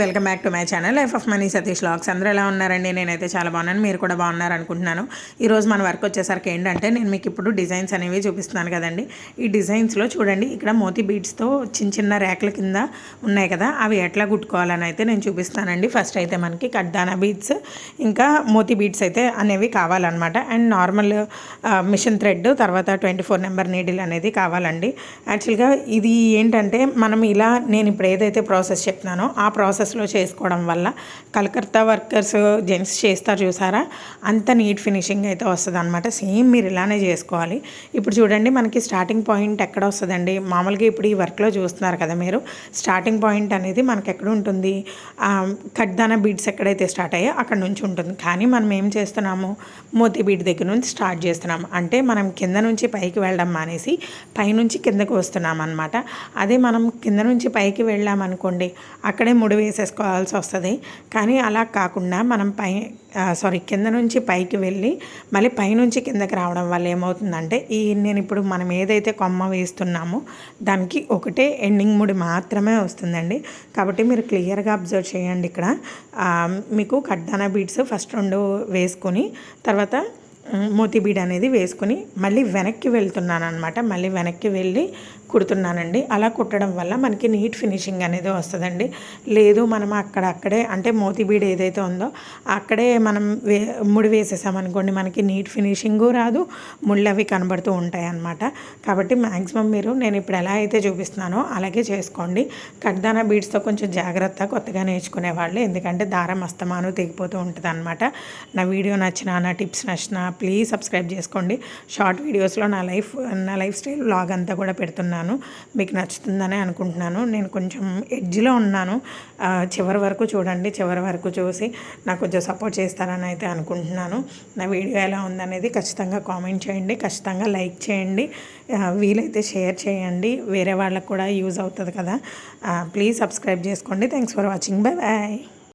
Welcome back to my channel life of money Satish Lax. అందరూ ఎలా ఉన్నారండి? నేనైతే చాలా బాగున్నాను. మీరు కూడా బాగున్నారు అనుకుంటున్నాను. ఈరోజు మన వర్క్ వచ్చేసరికి ఏంటంటే నేను మీకు ఇప్పుడు డిజైన్స్ అనేవి చూపిస్తున్నాను కదండి. ఈ డిజైన్స్లో చూడండి ఇక్కడ మోతీ బీడ్స్తో చిన్న చిన్న ర్యాక్ల కింద ఉన్నాయి కదా అవి ఎట్లా కుట్టుకోవాలని అయితే నేను చూపిస్తానండి. ఫస్ట్ అయితే మనకి కడ్డానా బీడ్స్ ఇంకా మోతీ బీడ్స్ అయితే అనేవి కావాలన్నమాట. అండ్ నార్మల్ మిషన్ థ్రెడ్ తర్వాత ట్వంటీ ఫోర్ నెంబర్ నీడిల్ అనేది కావాలండి. యాక్చువల్గా ఇది ఏంటంటే మనం ఇలా నేను ఇప్పుడు ఏదైతే ప్రాసెస్ చెప్తున్నానో ఆ ప్రాసెస్ ప్రాసెస్లో చేసుకోవడం వల్ల కలకత్తా వర్కర్స్ జెంట్స్ చేస్తారు చూసారా? అంత నీట్ ఫినిషింగ్ అయితే వస్తుంది అనమాట సేమ్ మీరు ఇలానే చేసుకోవాలి. ఇప్పుడు చూడండి మనకి స్టార్టింగ్ పాయింట్ ఎక్కడ వస్తుందండి? మామూలుగా ఇప్పుడు ఈ వర్క్లో చూస్తున్నారు కదా మీరు. స్టార్టింగ్ పాయింట్ అనేది మనకి ఎక్కడ ఉంటుంది? కడ్దాన బీడ్స్ ఎక్కడైతే స్టార్ట్ అయ్యో అక్కడ నుంచి ఉంటుంది. కానీ మనం ఏం చేస్తున్నాము? మోతీ బీడ్ దగ్గర నుంచి స్టార్ట్ చేస్తున్నాం అంటే మనం కింద నుంచి పైకి వెళ్ళడం మానేసి పైనుంచి కిందకు వస్తున్నాం అనమాట అదే మనం కింద నుంచి పైకి వెళ్ళామనుకోండి అక్కడే ముడివే వేసేసుకోవాల్సి వస్తుంది. కానీ అలా కాకుండా మనం పై సారీ కింద నుంచి పైకి వెళ్ళి మళ్ళీ పైనుంచి కిందకి రావడం వల్ల ఏమవుతుందంటే ఈ నేను ఇప్పుడు మనం ఏదైతే కొమ్మ వేస్తున్నామో దానికి ఒకటే ఎండింగ్ ముడి మాత్రమే వస్తుందండి. కాబట్టి మీరు క్లియర్గా అబ్జర్వ్ చేయండి ఇక్కడ. మీకు కడ్డానా బీడ్స్ ఫస్ట్ రెండు వేసుకొని తర్వాత మోతీబీడ్ అనేది వేసుకుని మళ్ళీ వెనక్కి వెళ్తున్నాను అనమాట మళ్ళీ వెనక్కి వెళ్ళి కుడుతున్నానండి. అలా కుట్టడం వల్ల మనకి నీట్ ఫినిషింగ్ అనేది వస్తుందండి. లేదు మనం అక్కడ అక్కడే అంటే మోతీబీడ్ ఏదైతే ఉందో అక్కడే మనం వే ముడి వేసేసామనుకోండి మనకి నీట్ ఫినిషింగు రాదు ముళ్ళు అవి కనబడుతూ ఉంటాయి అన్నమాట కాబట్టి మ్యాక్సిమం మీరు నేను ఇప్పుడు ఎలా అయితే చూపిస్తున్నానో అలాగే చేసుకోండి. కడ్దానా బీడ్స్తో కొంచెం జాగ్రత్త కొత్తగా నేర్చుకునే వాళ్ళు. ఎందుకంటే దారం అస్తమాను తెగిపోతూ ఉంటుంది అనమాట నా వీడియో నచ్చిన నా టిప్స్ నచ్చిన ప్లీజ్ సబ్స్క్రైబ్ చేసుకోండి. షార్ట్ వీడియోస్లో నా లైఫ్ నా లైఫ్ స్టైల్ బ్లాగ్ అంతా కూడా పెడుతున్నాను. మీకు నచ్చుతుందని అనుకుంటున్నాను. నేను కొంచెం ఎడ్జ్లో ఉన్నాను. చివరి వరకు చూడండి. చివరి వరకు చూసి నాకు కొంచెం సపోర్ట్ చేస్తారని అయితే అనుకుంటున్నాను. నా వీడియో ఎలా ఉందనేది ఖచ్చితంగా కామెంట్ చేయండి. ఖచ్చితంగా లైక్ చేయండి. వీలైతే షేర్ చేయండి. వేరే వాళ్ళకు కూడా యూజ్ అవుతుంది కదా. ప్లీజ్ సబ్స్క్రైబ్ చేసుకోండి. Thanks for watching bye bye